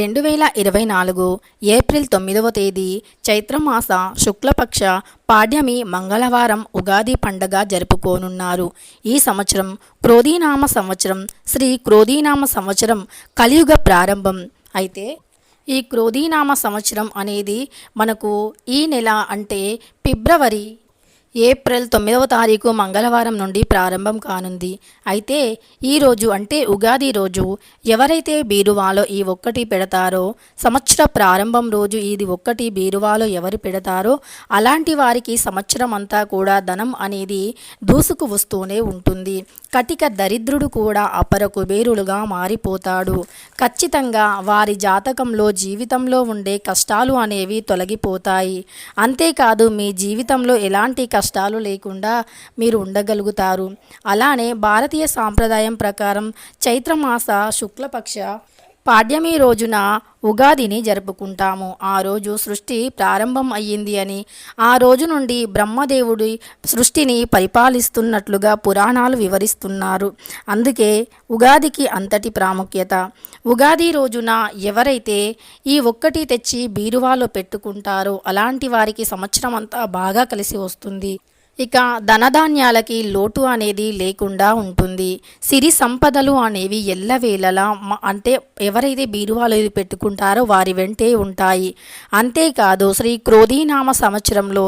రెండు వేల ఇరవై నాలుగు ఏప్రిల్ తొమ్మిదవ తేదీ చైత్రమాస శుక్లపక్ష పాడ్యమి మంగళవారం ఉగాది పండగ జరుపుకోనున్నారు. ఈ సంవత్సరం క్రోధీనామ సంవత్సరం శ్రీ క్రోధీనామ సంవత్సరం కలియుగ ప్రారంభం. అయితే ఈ క్రోధీనామ సంవత్సరం అనేది మనకు ఈ నెల అంటే ఫిబ్రవరి ఏప్రిల్ తొమ్మిదవ తారీఖు మంగళవారం నుండి ప్రారంభం కానుంది. అయితే ఈరోజు అంటే ఉగాది రోజు ఎవరైతే బీరువాలో ఈ ఒక్కటి పెడతారో సంవత్సర ప్రారంభం రోజు ఇది ఒక్కటి బీరువాలో ఎవరు పెడతారో అలాంటి వారికి సంవత్సరం అంతా కూడా ధనం అనేది దూసుకు వస్తూనే ఉంటుంది. కటిక దరిద్రుడు కూడా అపర కుబేరులుగా మారిపోతాడు. ఖచ్చితంగా వారి జాతకంలో జీవితంలో ఉండే కష్టాలు అనేవి తొలగిపోతాయి. అంతేకాదు మీ జీవితంలో ఎలాంటి కష్టాలు లేకుండా మీరు ఉండగలుగుతారు. అలానే భారతీయ సాంప్రదాయం ప్రకారం చైత్రమాస శుక్లపక్ష పాడ్యమి రోజున ఉగాదిని జరుపుకుంటాము. ఆ రోజు సృష్టి ప్రారంభం అయ్యింది అని ఆ రోజు నుండి బ్రహ్మదేవుడి సృష్టిని పరిపాలిస్తున్నట్లుగా పురాణాలు వివరిస్తున్నారు. అందుకే ఉగాదికి అంతటి ప్రాముఖ్యత. ఉగాది రోజున ఎవరైతే ఈ ఒక్కటి తెచ్చి బీరువాలో పెట్టుకుంటారో అలాంటి వారికి సంవత్సరం అంతా బాగా కలిసి వస్తుంది. ఇక ధనధాన్యాలకి లోటు అనేది లేకుండా ఉంటుంది. సిరి సంపదలు అనేవి ఎల్లవేళలా అంటే ఎవరైతే బీరువాలో ఇది పెట్టుకుంటారో వారి వెంటే ఉంటాయి. అంతేకాదు శ్రీ క్రోధీనామ సంవత్సరంలో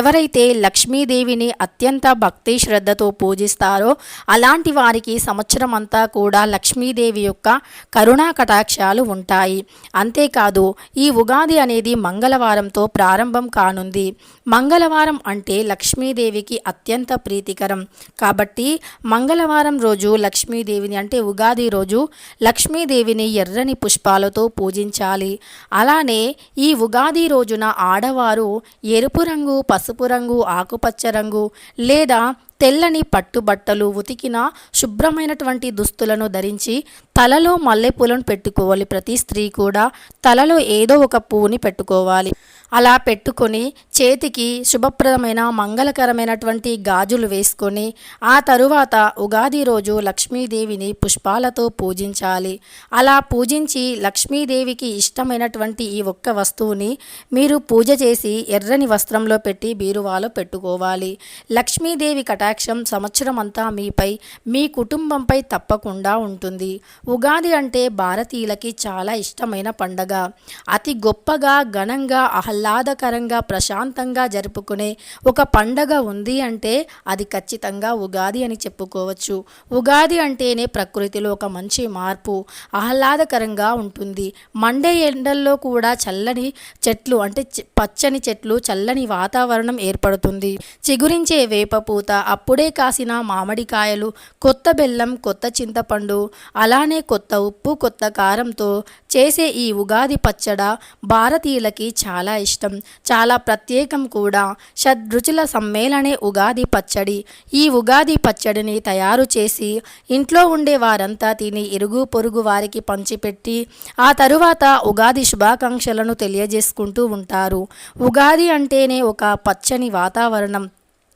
ఎవరైతే లక్ష్మీదేవిని అత్యంత భక్తి శ్రద్ధతో పూజిస్తారో అలాంటి వారికి సంవత్సరం అంతా కూడా లక్ష్మీదేవి యొక్క కరుణా కటాక్షాలు ఉంటాయి. అంతేకాదు ఈ ఉగాది అనేది మంగళవారంతో ప్రారంభం కానుంది. మంగళవారం అంటే లక్ష్మీదేవి లక్ష్మీదేవికి అత్యంత ప్రీతికరం. కాబట్టి మంగళవారం రోజు లక్ష్మీదేవిని అంటే ఉగాది రోజు లక్ష్మీదేవిని ఎర్రని పుష్పాలతో పూజించాలి. అలానే ఈ ఉగాది రోజున ఆడవారు ఎరుపు రంగు పసుపు రంగు ఆకుపచ్చ రంగు లేదా తెల్లని పట్టుబట్టలు ఉతికిన శుభ్రమైనటువంటి దుస్తులను ధరించి తలలో మల్లెపూలను పెట్టుకోవాలి. ప్రతి స్త్రీ కూడా తలలో ఏదో ఒక పువ్వుని పెట్టుకోవాలి. అలా పెట్టుకొని చేతికి శుభప్రదమైన మంగళకరమైనటువంటి గాజులు వేసుకొని ఆ తరువాత ఉగాది రోజు లక్ష్మీదేవిని పుష్పాలతో పూజించాలి. అలా పూజించి లక్ష్మీదేవికి ఇష్టమైనటువంటి ఈ ఒక్క వస్తువుని మీరు పూజ చేసి ఎర్రని వస్త్రంలో పెట్టి బీరువాలో పెట్టుకోవాలి. లక్ష్మీదేవి కటాక్షం సంవత్సరం అంతా మీపై మీ కుటుంబంపై తప్పకుండా ఉంటుంది. ఉగాది అంటే భారతీయులకి చాలా ఇష్టమైన పండగ. అతి గొప్పగా ఘనంగా ఆహ్లాదకరంగా ప్రశాంతంగా జరుపుకునే ఒక పండగ ఉంది అంటే అది ఖచ్చితంగా ఉగాది అని చెప్పుకోవచ్చు. ఉగాది అంటేనే ప్రకృతిలో ఒక మంచి మార్పు ఆహ్లాదకరంగా ఉంటుంది. మండే ఎండల్లో కూడా చల్లని చెట్లు అంటే పచ్చని చెట్లు చల్లని వాతావరణం ఏర్పడుతుంది. చిగురించే వేపపూత అప్పుడే కాసిన మామిడికాయలు కొత్త బెల్లం కొత్త చింతపండు అలానే కొత్త ఉప్పు కొత్త కారంతో చేసే ఈ ఉగాది పచ్చడ భారతీయులకి చాలా ఇష్టం. చాలా ప్రత్యేకం కూడా. షడ్రుచుల సమ్మేళనే ఉగాది పచ్చడి. ఈ ఉగాది పచ్చడిని తయారు చేసి ఇంట్లో ఉండే వారంతా తిని ఇరుగు పొరుగు వారికి పంచిపెట్టి ఆ తరువాత ఉగాది శుభాకాంక్షలను తెలియజేసుకుంటూ ఉంటారు. ఉగాది అంటేనే ఒక పచ్చని వాతావరణం.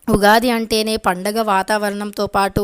ఉగాది అంటేనే పండగ వాతావరణంతో పాటు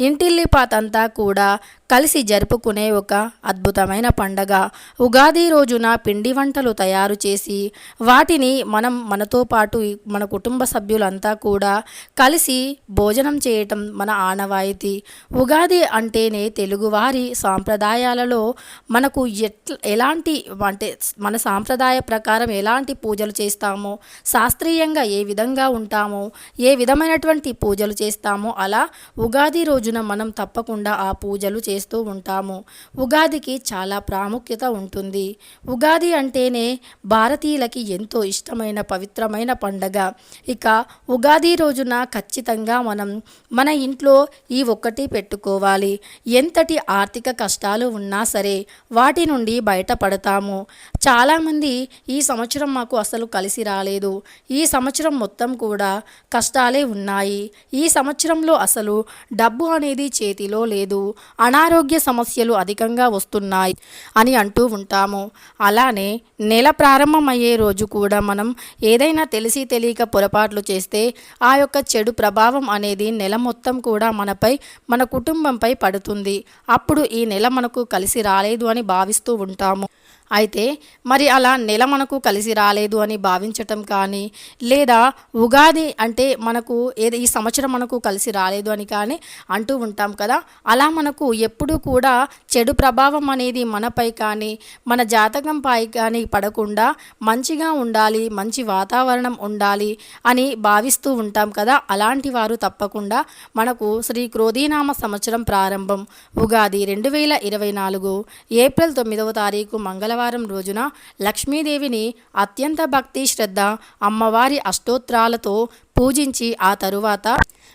ఇంటిల్లిపాతంతా కూడా కలిసి జరుపుకునే ఒక అద్భుతమైన పండగ. ఉగాది రోజున పిండి వంటలు తయారు చేసి వాటిని మనం మనతో పాటు మన కుటుంబ సభ్యులంతా కూడా కలిసి భోజనం చేయటం మన ఆనవాయితీ. ఉగాది అంటేనే తెలుగువారి సాంప్రదాయాలలో మనకు ఎట్ల ఎలాంటి అంటే మన సాంప్రదాయ ప్రకారం ఎలాంటి పూజలు చేస్తామో శాస్త్రీయంగా ఏ విధంగా ఉంటామో ఏ విధమైనటువంటి పూజలు చేస్తామో అలా ఉగాది రోజున మనం తప్పకుండా ఆ పూజలు చేస్తూ ఉంటాము. ఉగాదికి చాలా ప్రాముఖ్యత ఉంటుంది. ఉగాది అంటేనే భారతీయులకి ఎంతో ఇష్టమైన పవిత్రమైన పండగ. ఇక ఉగాది రోజున ఖచ్చితంగా మనం మన ఇంట్లో ఈ ఒక్కటి పెట్టుకోవాలి. ఎంతటి ఆర్థిక కష్టాలు ఉన్నా సరే వాటి నుండి బయటపడతాము. చాలామంది ఈ సంవత్సరం మాకు అసలు కలిసి రాలేదు. ఈ సంవత్సరం మొత్తం కూడా కష్టాలే ఉన్నాయి. ఈ సంవత్సరంలో అసలు డబ్బు అనేది చేతిలో లేదు. అనా అనారోగ్య సమస్యలు అధికంగా వస్తున్నాయి అని అంటూ ఉంటాము. అలానే నెల ప్రారంభమయ్యే రోజు కూడా మనం ఏదైనా తెలిసి తెలియక పొరపాట్లు చేస్తే ఆ యొక్క చెడు ప్రభావం అనేది నెల మొత్తం కూడా మనపై మన కుటుంబంపై పడుతుంది. అప్పుడు ఈ నెల మనకు కలిసి రాలేదు అని భావిస్తూ ఉంటాము. అయితే మరి అలా నెల మనకు కలిసి రాలేదు అని భావించటం కానీ లేదా ఉగాది అంటే మనకు ఏది ఈ సంవత్సరం మనకు కలిసి రాలేదు అని కానీ అంటూ ఉంటాం కదా అలా మనకు ఎప్పుడూ కూడా చెడు ప్రభావం అనేది మనపై కానీ మన జాతకంపై కానీ పడకుండా మంచిగా ఉండాలి మంచి వాతావరణం ఉండాలి అని భావిస్తూ ఉంటాం కదా. అలాంటి వారు తప్పకుండా మనకు శ్రీ క్రోధీనామ సంవత్సరం ప్రారంభం ఉగాది రెండు వేల ఇరవై నాలుగు ఏప్రిల్ తొమ్మిదవ తారీఖు మంగళ మంగళవారం రోజున లక్ష్మీదేవిని అత్యంత భక్తి శ్రద్ధ అమ్మవారి అష్టోత్రాలతో పూజించి ఆ తరువాత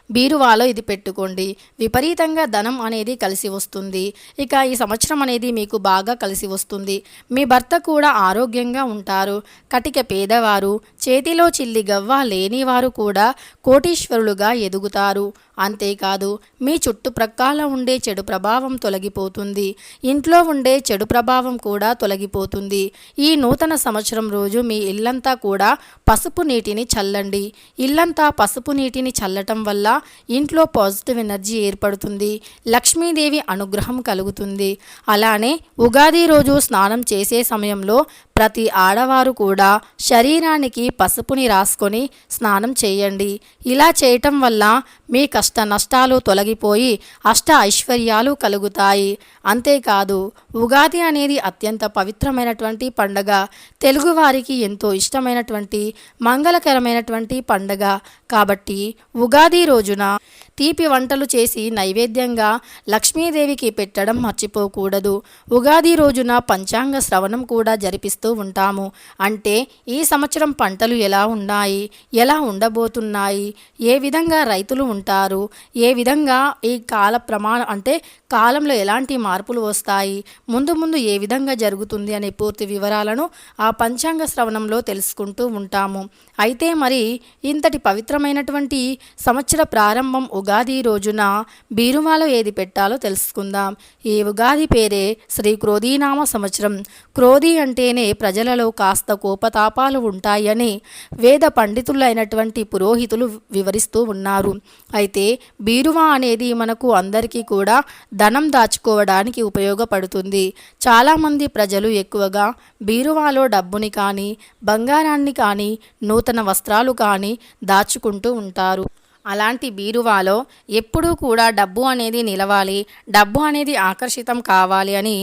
బీరువాలో ఇది పెట్టుకోండి. విపరీతంగా ధనం అనేది కలిసి వస్తుంది. ఇక ఈ సంవత్సరం అనేది మీకు బాగా కలిసి వస్తుంది. మీ భర్త కూడా ఆరోగ్యంగా ఉంటారు. కటిక పేదవారు చేతిలో చిల్లి గవ్వ లేనివారు కూడా కోటీశ్వరులుగా ఎదుగుతారు. అంతేకాదు మీ చుట్టుప్రక్కల ఉండే చెడు ప్రభావం తొలగిపోతుంది. ఇంట్లో ఉండే చెడు ప్రభావం కూడా తొలగిపోతుంది. ఈ నూతన సంవత్సరం రోజు మీ ఇల్లంతా కూడా పసుపు నీటిని చల్లండి. ఇల్లంతా పసుపు నీటిని చల్లటం వల్ల ఇంట్లో పాజిటివ్ ఎనర్జీ ఏర్పడుతుంది. లక్ష్మీదేవి అనుగ్రహం కలుగుతుంది. అలానే ఉగాది రోజు స్నానం చేసే సమయంలో ప్రతి ఆడవారు కూడా శరీరానికి పసుపుని రాసుకొని స్నానం చేయండి. ఇలా చేయటం వల్ల మీ కష్ట నష్టాలు తొలగిపోయి అష్ట ఐశ్వర్యాలు కలుగుతాయి. అంతేకాదు ఉగాది అనేది అత్యంత పవిత్రమైనటువంటి పండగ. తెలుగువారికి ఎంతో ఇష్టమైనటువంటి మంగళకరమైనటువంటి పండగ. కాబట్టి ఉగాది రోజున తీపి వంటలు చేసి నైవేద్యంగా లక్ష్మీదేవికి పెట్టడం మర్చిపోకూడదు. ఉగాది రోజున పంచాంగ శ్రవణం కూడా జరిపిస్తూ ఉంటాము. అంటే ఈ సంవత్సరం పంటలు ఎలా ఉన్నాయి? ఎలా ఉండబోతున్నాయి? ఏ విధంగా రైతులు ఉంటారు? ఏ విధంగా ఈ కాల ప్రమాణం అంటే కాలంలో ఎలాంటి మార్పులు వస్తాయి? ముందు ముందు ఏ విధంగా జరుగుతుంది అనే పూర్తి వివరాలను ఆ పంచాంగ శ్రవణంలో తెలుసుకుంటూ ఉంటాము. అయితే మరి ఇంతటి పవిత్రమైనటువంటి సంవత్సర ప్రారంభం ఉగాది రోజున బీరువాలో ఏది పెట్టాలో తెలుసుకుందాం. ఈ ఉగాది పేరే శ్రీ క్రోధీనామ సంవత్సరం. క్రోధి అంటేనే ప్రజలలో కాస్త కోపతాపాలు ఉంటాయని వేద పండితులైనటువంటి పురోహితులు వివరిస్తూ ఉన్నారు. అయితే బీరువా అనేది మనకు అందరికీ కూడా ధనం దాచుకోవడానికి ఉపయోగపడుతుంది. చాలామంది ప్రజలు ఎక్కువగా బీరువాలో డబ్బుని కానీ బంగారాన్ని కానీ నూతన తన వస్త్రాలు కానీ దాచుకుంటూ ఉంటారు. అలాంటి బీరువాలో ఎప్పుడూ కూడా డబ్బు అనేది నిలవాలి డబ్బు అనేది ఆకర్షితం కావాలి అని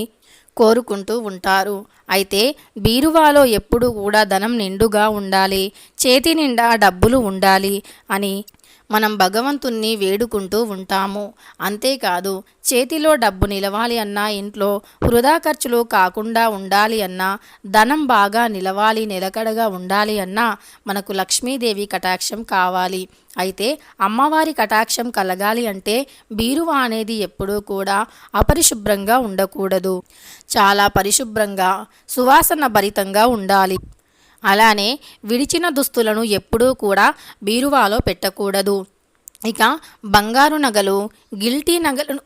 కోరుకుంటూ ఉంటారు. అయితే బీరువాలో ఎప్పుడూ కూడా ధనం నిండుగా ఉండాలి చేతి నిండా డబ్బులు ఉండాలి అని మనం భగవంతుణ్ణి వేడుకుంటూ ఉంటాము. అంతేకాదు చేతిలో డబ్బు నిలవాలి అన్నా ఇంట్లో వృధా ఖర్చులు కాకుండా ఉండాలి అన్నా ధనం బాగా నిలవాలి నిలకడగా ఉండాలి అన్నా మనకు లక్ష్మీదేవి కటాక్షం కావాలి. అయితే అమ్మవారి కటాక్షం కలగాలి అంటే బీరువా అనేది ఎప్పుడూ కూడా అపరిశుభ్రంగా ఉండకూడదు. చాలా పరిశుభ్రంగా సువాసన భరితంగా ఉండాలి. అలానే విడిచిన దుస్తులను ఎప్పుడూ కూడా బీరువాలో పెట్టకూడదు. ఇక బంగారు నగలు గిల్టీ నగలను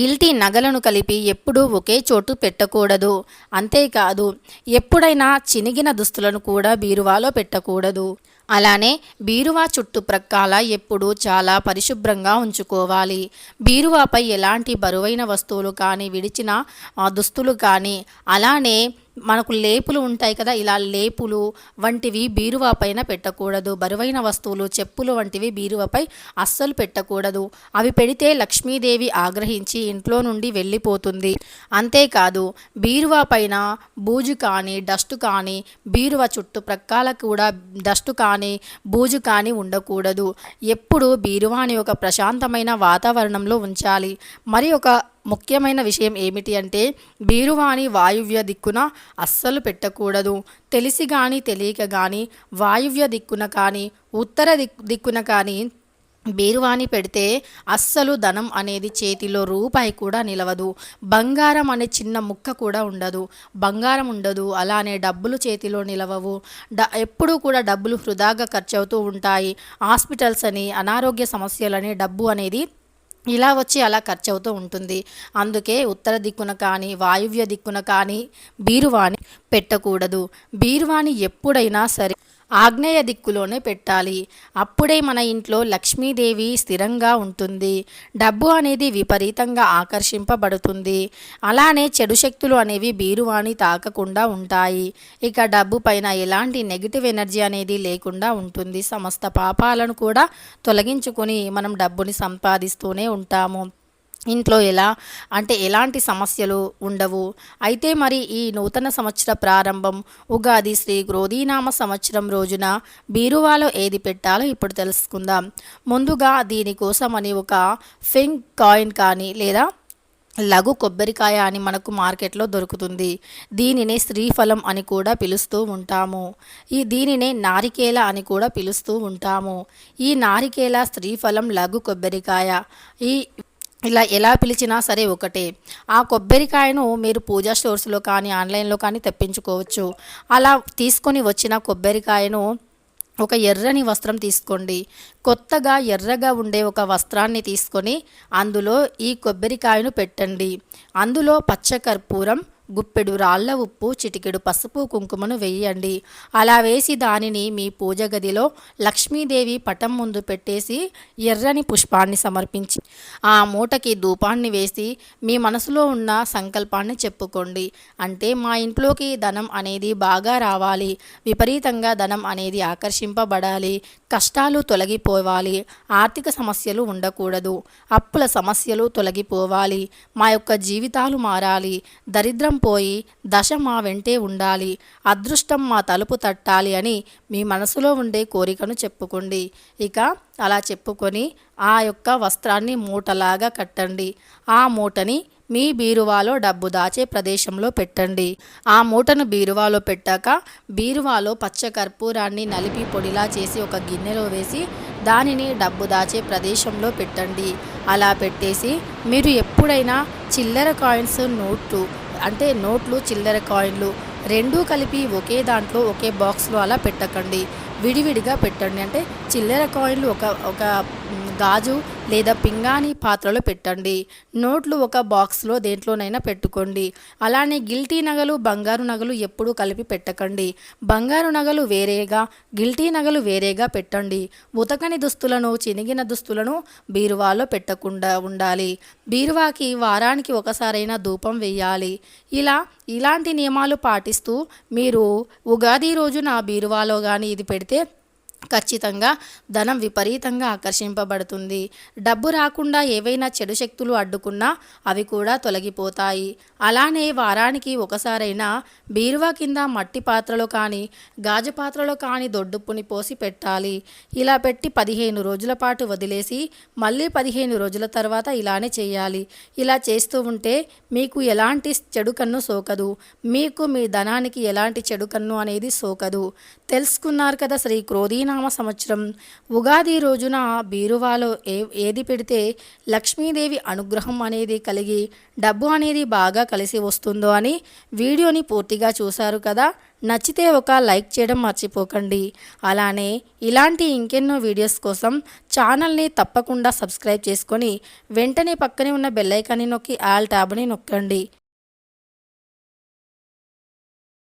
గిల్టీ నగలను కలిపి ఎప్పుడూ ఒకే చోటు పెట్టకూడదు. అంతేకాదు ఎప్పుడైనా చినిగిన దుస్తులను కూడా బీరువాలో పెట్టకూడదు. అలానే బీరువా చుట్టుప్రక్కల ఎప్పుడూ చాలా పరిశుభ్రంగా ఉంచుకోవాలి. బీరువాపై ఎలాంటి బరువైన వస్తువులు కానీ విడిచిన దుస్తులు కానీ అలానే మనకు లేపులు ఉంటాయి కదా ఇలా లేపులు వంటివి బీరువా పైన పెట్టకూడదు. బరువైన వస్తువులు చెప్పులు వంటివి బీరువాపై అస్సలు పెట్టకూడదు. అవి పెడితే లక్ష్మీదేవి ఆగ్రహించి ఇంట్లో నుండి వెళ్ళిపోతుంది. అంతేకాదు బీరువా పైన బూజు కానీ డస్ట్ కానీ బీరువా చుట్టుప్రక్కల కూడా డస్ట్ కానీ కానీ బూజు కానీ ఉండకూడదు. ఎప్పుడు బీరువాని ఒక ప్రశాంతమైన వాతావరణంలో ఉంచాలి. మరి ఒక ముఖ్యమైన విషయం ఏమిటి అంటే బీరువాని వాయువ్య దిక్కున అస్సలు పెట్టకూడదు. తెలిసి కానీ తెలియక కానీ వాయువ్య దిక్కున కానీ ఉత్తర దిక్కు దిక్కున కానీ బీరువాణి పెడితే అస్సలు ధనం అనేది చేతిలో రూపాయి కూడా నిలవదు. బంగారం అనే చిన్న ముక్క కూడా ఉండదు. బంగారం ఉండదు. అలానే డబ్బులు చేతిలో నిలవవు. డ ఎప్పుడూ కూడా డబ్బులు వృధాగా ఖర్చు అవుతూ ఉంటాయి. హాస్పిటల్స్ అని అనారోగ్య సమస్యలని డబ్బు అనేది ఇలా వచ్చి అలా ఖర్చు అవుతూ ఉంటుంది. అందుకే ఉత్తర దిక్కున కానీ వాయువ్య దిక్కున కానీ బీరువాణి పెట్టకూడదు. బీరువాణి ఎప్పుడైనా సరే ఆగ్నేయ దిక్కులోనే పెట్టాలి. అప్పుడే మన ఇంట్లో లక్ష్మీదేవి స్థిరంగా ఉంటుంది. డబ్బు అనేది విపరీతంగా ఆకర్షింపబడుతుంది. అలానే చెడు శక్తులు అనేవి బీరువాణి తాకకుండా ఉంటాయి. ఇక డబ్బు పైన ఎలాంటి నెగిటివ్ ఎనర్జీ అనేది లేకుండా ఉంటుంది. సమస్త పాపాలను కూడా తొలగించుకొని మనం డబ్బుని సంపాదిస్తూనే ఉంటాము. ఇంట్లో ఎలా? అంటే ఎలాంటి సమస్యలు ఉండవు. అయితే మరి ఈ నూతన సంవత్సర ప్రారంభం ఉగాది శ్రీ క్రోధీనామ సంవత్సరం రోజున బీరువాలో ఏది పెట్టాలో ఇప్పుడు తెలుసుకుందాం. ముందుగా దీనికోసమని ఒక ఫింగ్ కాయిన్ కానీ లేదా లఘు కొబ్బరికాయ అని మనకు మార్కెట్లో దొరుకుతుంది. దీనినే శ్రీఫలం అని కూడా పిలుస్తూ ఉంటాము. ఈ దీనినే నారికేల అని కూడా పిలుస్తూ ఉంటాము. ఈ నారికేల శ్రీఫలం లఘు కొబ్బరికాయ. ఈ ఇలా ఎలా పిలిచినా సరే ఒకటే. ఆ కొబ్బరికాయను మీరు పూజా స్టోర్స్లో కానీ ఆన్లైన్లో కానీ తెప్పించుకోవచ్చు. అలా తీసుకొని వచ్చిన కొబ్బరికాయను ఒక ఎర్రని వస్త్రం తీసుకోండి. కొత్తగా ఎర్రగా ఉండే ఒక వస్త్రాన్ని తీసుకొని అందులో ఈ కొబ్బరికాయను పెట్టండి. అందులో పచ్చకర్పూరం గుప్పెడు రాళ్ళ ఉప్పు చిటికెడు పసుపు కుంకుమను వేయండి. అలా వేసి దానిని మీ పూజ గదిలో లక్ష్మీదేవి పటం ముందు పెట్టేసి ఎర్రని పుష్పాన్ని సమర్పించి ఆ మూటకి ధూపాన్ని వేసి మీ మనసులో ఉన్న సంకల్పాన్ని చెప్పుకోండి. అంటే మా ఇంట్లోకి ధనం అనేది బాగా రావాలి. విపరీతంగా ధనం అనేది ఆకర్షింపబడాలి. కష్టాలు తొలగిపోవాలి. ఆర్థిక సమస్యలు ఉండకూడదు. అప్పుల సమస్యలు తొలగిపోవాలి. మా యొక్క జీవితాలు మారాలి. దరిద్రం పోయి దశ మా వెంటే ఉండాలి అదృష్టం మా తలుపు తట్టాలి అని మీ మనసులో ఉండే కోరికను చెప్పుకోండి. ఇక అలా చెప్పుకొని ఆ యొక్క వస్త్రాన్ని మూటలాగా కట్టండి. ఆ మూటని మీ బీరువాలో డబ్బు దాచే ప్రదేశంలో పెట్టండి. ఆ మూటను బీరువాలో పెట్టాక బీరువాలో పచ్చ కర్పూరాన్ని నలిపి పొడిలా చేసి ఒక గిన్నెలో వేసి దానిని డబ్బు దాచే ప్రదేశంలో పెట్టండి. అలా పెట్టేసి మీరు ఎప్పుడైనా చిల్లర కాయిన్స్ నోట్లు అంటే నోట్లు చిల్లర కాయిన్లు రెండూ కలిపి ఒకే దాంట్లో ఒకే బాక్స్లో అలా పెట్టకండి. విడివిడిగా పెట్టండి. అంటే చిల్లర కాయిన్లు ఒక ఒక గాజు లేదా పింగాణి పాత్రలో పెట్టండి. నోట్లు ఒక బాక్స్లో దేంట్లోనైనా పెట్టుకోండి. అలానే గిల్టీ నగలు బంగారు నగలు ఎప్పుడూ కలిపి పెట్టకండి. బంగారు నగలు వేరేగా గిల్టీ నగలు వేరేగా పెట్టండి. ఉతకని దుస్తులను చినిగిన దుస్తులను బీరువాలో పెట్టకుండా ఉండాలి. బీరువాకి వారానికి ఒకసారైనా ధూపం వేయాలి. ఇలా ఇలాంటి నియమాలు పాటిస్తూ మీరు ఉగాది రోజున బీరువాలో కానీ ఇది పెడితే ఖచ్చితంగా ధనం విపరీతంగా ఆకర్షింపబడుతుంది. డబ్బు రాకుండా ఏవైనా చెడు శక్తులు అడ్డుకున్నా అవి కూడా తొలగిపోతాయి. అలానే వారానికి ఒకసారైనా బీరువా కింద మట్టి పాత్రలో కానీ గాజు పాత్రలో కానీ దొడ్డుప్పుని పోసి పెట్టాలి. ఇలా పెట్టి పదిహేను రోజుల పాటు వదిలేసి మళ్ళీ పదిహేను రోజుల తర్వాత ఇలానే చేయాలి. ఇలా చేస్తూ ఉంటే మీకు ఎలాంటి చెడు కన్ను సోకదు. మీకు మీ ధనానికి ఎలాంటి చెడు కన్ను అనేది సోకదు. తెలుసుకున్నారు కదా శ్రీ క్రోధీనామ సంవత్సరం. ఉగాది రోజున బీరువాలో ఏ ఏది పెడితే లక్ష్మీదేవి అనుగ్రహం అనేది కలిగి డబ్బు అనేది బాగా కలిసి వస్తుందో అని వీడియోని పూర్తిగా చూశారు కదా? నచ్చితే ఒక లైక్ చేయడం మర్చిపోకండి. అలానే ఇలాంటి ఇంకెన్నో వీడియోస్ కోసం ఛానల్ని తప్పకుండా సబ్స్క్రైబ్ చేసుకొని వెంటనే పక్కనే ఉన్న బెల్లైకాన్ని నొక్కి ఆల్ ట్యాబ్ని నొక్కండి.